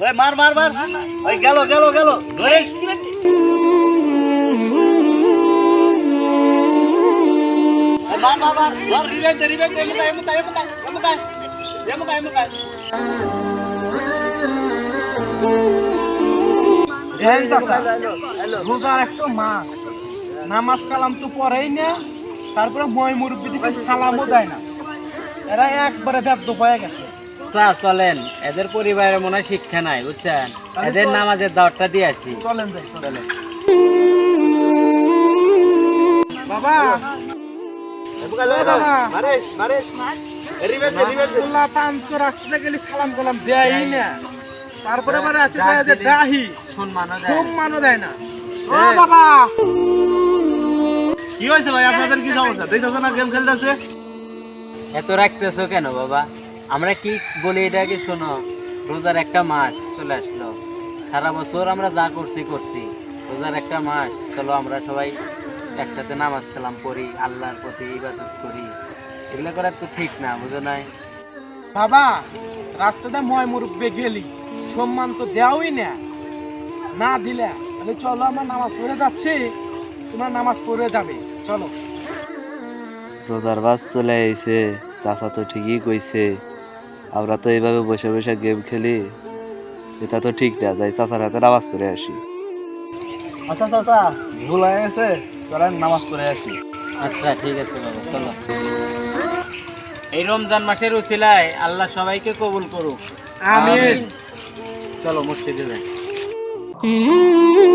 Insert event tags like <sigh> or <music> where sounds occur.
ওই মার মার মার। ওই গেল গেল গেল। ধরে। রোজার একটা মাস। নামাজ কালাম তো পড়েই না, তারপরে মই মুরব্বী সালামও দেয় না। এরা একবারে ব্যর্থ হয়ে গেছে। চা চলেন এদের পরিবারের মনে হয় শিক্ষা নাই বুঝছেন? এদের নামাজের দাওয়াতটা দিয়ে আসি। চলেন যাই চলেন। বাবা। তারপরে সম্মানও দেয়। না। ও। বাবা। কি হয়েছে ভাই? আপনাদের কি সমস্যা? দেখতেছো না গেম খেলতেছে? এত রাখতেছো কেন বাবা? আমরা কি বলি এটা কি শোনো রোজার একটা মাস চলে আসলো। সারা বছর আমরা যা করছি করছি। রোজার একটা মাস চলো আমরা সবাই একসাথে নামাজ কালাম পড়ি আল্লাহর প্রতি ইবাদত করি। এগুলো করা তো ঠিক না বুঝো নাই? বাবা রাস্তাতে ময় মুরব্বে গেলি সম্মান তো দেওয়াই না। না দিলে তাহলে চলো আমরা নামাজ পড়ে যাচ্ছি তোমার নামাজ পড়ে যাবে চলো। রোজার বাস চলে আইছে চাচা তো ঠিকই কইছে। আমরা তো এইভাবে বসে বসে গেম খেলি। এটা তো ঠিক না যাই চাচার হাতে নামাজ পড়ে আসি। আচ্ছা চাচা ভুল হয়ে গেছে চলেন নামাজ পড়ে আসি। আচ্ছা ঠিক আছে বাবা চলো। এই রমজান মাসের উসিলায় আল্লাহ সবাইকে কবুল করুক। আমিন। চলো মসজিদে যাই. <laughs>